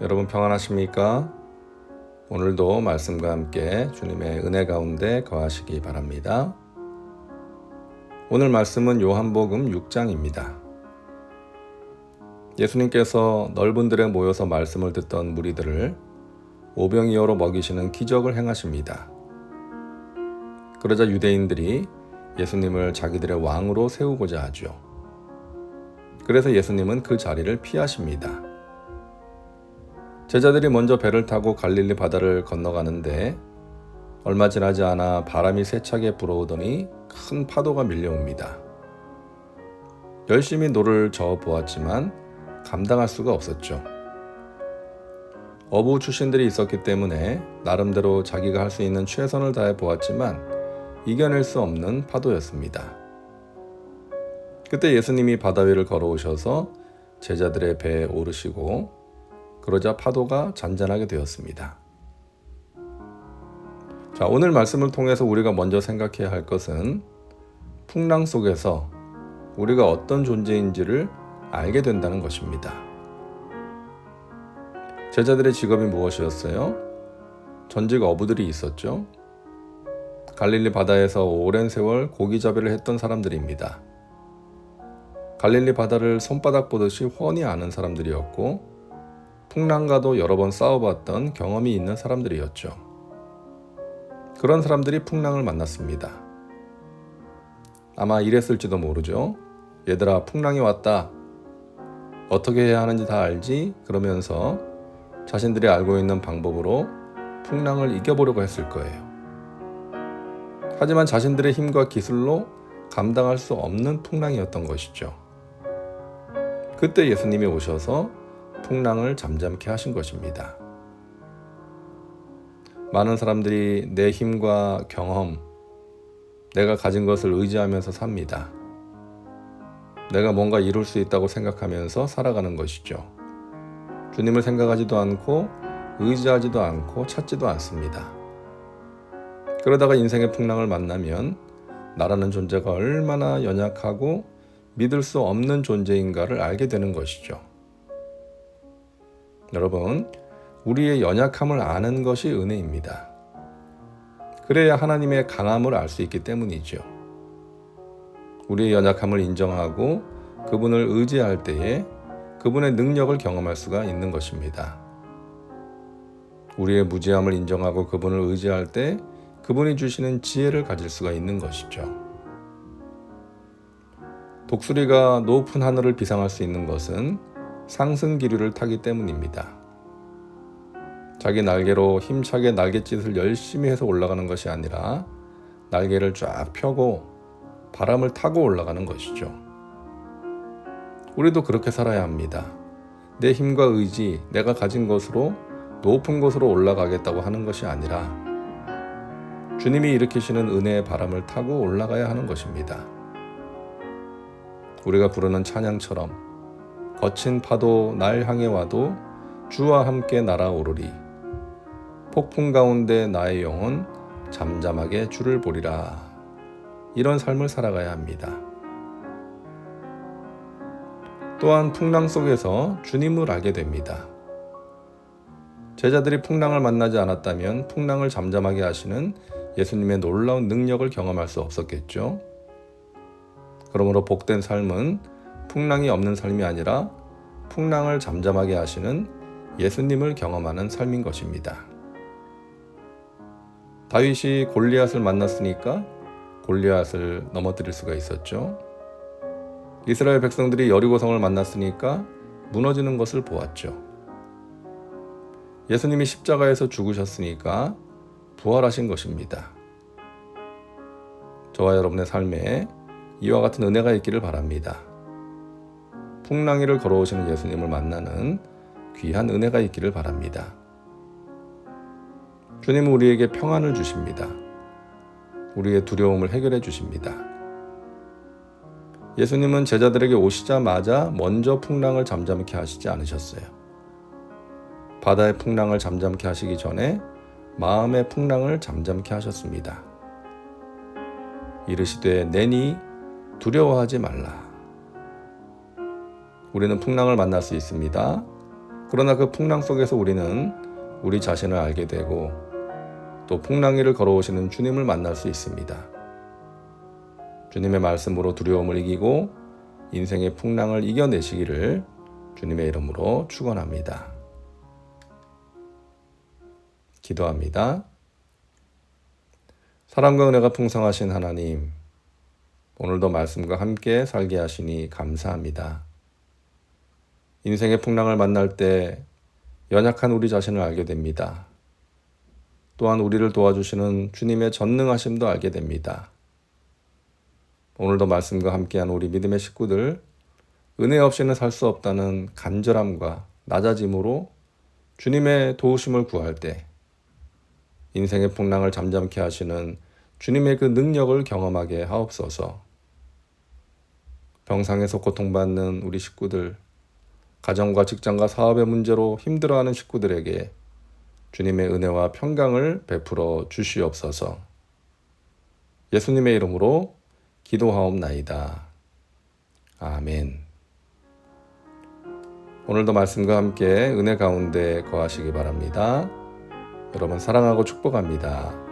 여러분 평안하십니까? 오늘도 말씀과 함께 주님의 은혜 가운데 거하시기 바랍니다. 오늘 말씀은 요한복음 6장입니다. 예수님께서 넓은 들에 모여서 말씀을 듣던 무리들을 오병이어로 먹이시는 기적을 행하십니다. 그러자 유대인들이 예수님을 자기들의 왕으로 세우고자 하죠. 그래서 예수님은 그 자리를 피하십니다. 제자들이 먼저 배를 타고 갈릴리 바다를 건너가는데 얼마 지나지 않아 바람이 세차게 불어오더니 큰 파도가 밀려옵니다. 열심히 노를 저어 보았지만 감당할 수가 없었죠. 어부 출신들이 있었기 때문에 나름대로 자기가 할 수 있는 최선을 다해 보았지만 이겨낼 수 없는 파도였습니다. 그때 예수님이 바다 위를 걸어오셔서 제자들의 배에 오르시고 그러자 파도가 잔잔하게 되었습니다. 자, 오늘 말씀을 통해서 우리가 먼저 생각해야 할 것은 풍랑 속에서 우리가 어떤 존재인지를 알게 된다는 것입니다. 제자들의 직업이 무엇이었어요? 전직 어부들이 있었죠. 갈릴리 바다에서 오랜 세월 고기잡이를 했던 사람들입니다. 갈릴리 바다를 손바닥 보듯이 훤히 아는 사람들이었고 풍랑과도 여러 번 싸워봤던 경험이 있는 사람들이었죠. 그런 사람들이 풍랑을 만났습니다. 아마 이랬을지도 모르죠. 얘들아, 풍랑이 왔다. 어떻게 해야 하는지 다 알지? 그러면서 자신들이 알고 있는 방법으로 풍랑을 이겨보려고 했을 거예요. 하지만 자신들의 힘과 기술로 감당할 수 없는 풍랑이었던 것이죠. 그때 예수님이 오셔서 풍랑을 잠잠케 하신 것입니다. 많은 사람들이 내 힘과 경험, 내가 가진 것을 의지하면서 삽니다. 내가 뭔가 이룰 수 있다고 생각하면서 살아가는 것이죠. 주님을 생각하지도 않고 의지하지도 않고 찾지도 않습니다. 그러다가 인생의 풍랑을 만나면 나라는 존재가 얼마나 연약하고 믿을 수 없는 존재인가를 알게 되는 것이죠. 여러분, 우리의 연약함을 아는 것이 은혜입니다. 그래야 하나님의 강함을 알 수 있기 때문이죠. 우리의 연약함을 인정하고 그분을 의지할 때에 그분의 능력을 경험할 수가 있는 것입니다. 우리의 무지함을 인정하고 그분을 의지할 때 그분이 주시는 지혜를 가질 수가 있는 것이죠. 독수리가 높은 하늘을 비상할 수 있는 것은 상승 기류를 타기 때문입니다. 자기 날개로 힘차게 날갯짓을 열심히 해서 올라가는 것이 아니라 날개를 쫙 펴고 바람을 타고 올라가는 것이죠. 우리도 그렇게 살아야 합니다. 내 힘과 의지, 내가 가진 것으로 높은 곳으로 올라가겠다고 하는 것이 아니라 주님이 일으키시는 은혜의 바람을 타고 올라가야 하는 것입니다. 우리가 부르는 찬양처럼 거친 파도 날 향해 와도 주와 함께 날아오르리. 폭풍 가운데 나의 영혼 잠잠하게 주를 보리라. 이런 삶을 살아가야 합니다. 또한 풍랑 속에서 주님을 알게 됩니다. 제자들이 풍랑을 만나지 않았다면 풍랑을 잠잠하게 하시는 예수님의 놀라운 능력을 경험할 수 없었겠죠. 그러므로 복된 삶은 풍랑이 없는 삶이 아니라 풍랑을 잠잠하게 하시는 예수님을 경험하는 삶인 것입니다. 다윗이 골리앗을 만났으니까 골리앗을 넘어뜨릴 수가 있었죠. 이스라엘 백성들이 여리고성을 만났으니까 무너지는 것을 보았죠. 예수님이 십자가에서 죽으셨으니까 부활하신 것입니다. 저와 여러분의 삶에 이와 같은 은혜가 있기를 바랍니다. 풍랑이를 걸어오시는 예수님을 만나는 귀한 은혜가 있기를 바랍니다. 주님은 우리에게 평안을 주십니다. 우리의 두려움을 해결해 주십니다. 예수님은 제자들에게 오시자마자 먼저 풍랑을 잠잠케 하시지 않으셨어요. 바다의 풍랑을 잠잠케 하시기 전에 마음의 풍랑을 잠잠케 하셨습니다. 이르시되 내니 두려워하지 말라. 우리는 풍랑을 만날 수 있습니다. 그러나 그 풍랑 속에서 우리는 우리 자신을 알게 되고 또 풍랑 위를 걸어오시는 주님을 만날 수 있습니다. 주님의 말씀으로 두려움을 이기고 인생의 풍랑을 이겨내시기를 주님의 이름으로 축원합니다. 기도합니다. 사랑과 은혜가 풍성하신 하나님, 오늘도 말씀과 함께 살게 하시니 감사합니다. 인생의 풍랑을 만날 때 연약한 우리 자신을 알게 됩니다. 또한 우리를 도와주시는 주님의 전능하심도 알게 됩니다. 오늘도 말씀과 함께한 우리 믿음의 식구들, 은혜 없이는 살 수 없다는 간절함과 낮아짐으로 주님의 도우심을 구할 때 인생의 풍랑을 잠잠케 하시는 주님의 그 능력을 경험하게 하옵소서. 병상에서 고통받는 우리 식구들, 가정과 직장과 사업의 문제로 힘들어하는 식구들에게 주님의 은혜와 평강을 베풀어 주시옵소서. 예수님의 이름으로 기도하옵나이다. 아멘. 오늘도 말씀과 함께 은혜 가운데 거하시기 바랍니다. 여러분 사랑하고 축복합니다.